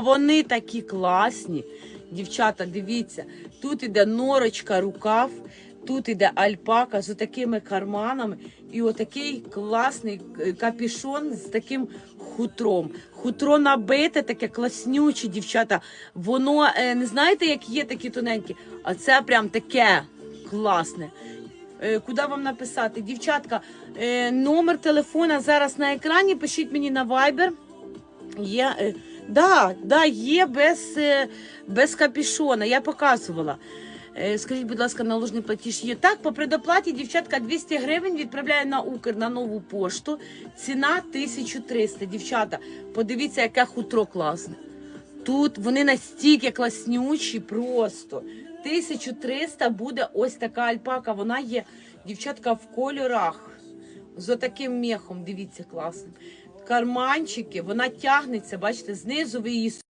Вони такі класні. Дівчата, дивіться, тут іде норочка, рукав, тут іде альпака з такими карманами і отакий класний е, капішон з таким хутром. Хутро набите, таке класнюче, дівчата. Воно е, не знаєте, як є такі тоненькі, а це прям таке класне. Е, Куди вам написати? Дівчатка, номер телефона зараз на екрані. Пишіть мені на Viber. Є, да, да, є без, е, без капішона, я показувала. Е, Скажіть, будь ласка, наложний платіж є. Так, по предоплаті дівчатка 200 гривень відправляє на Укр на нову пошту. Ціна 1300. Дівчата, подивіться, яке хутро класне. Тут вони настільки класнючі просто. 1300 буде ось така альпака. Вона є, дівчатка, в кольорах. З отаким мехом, дивіться, класним. Карманчики, вона тягнеться, бачите, знизу ви її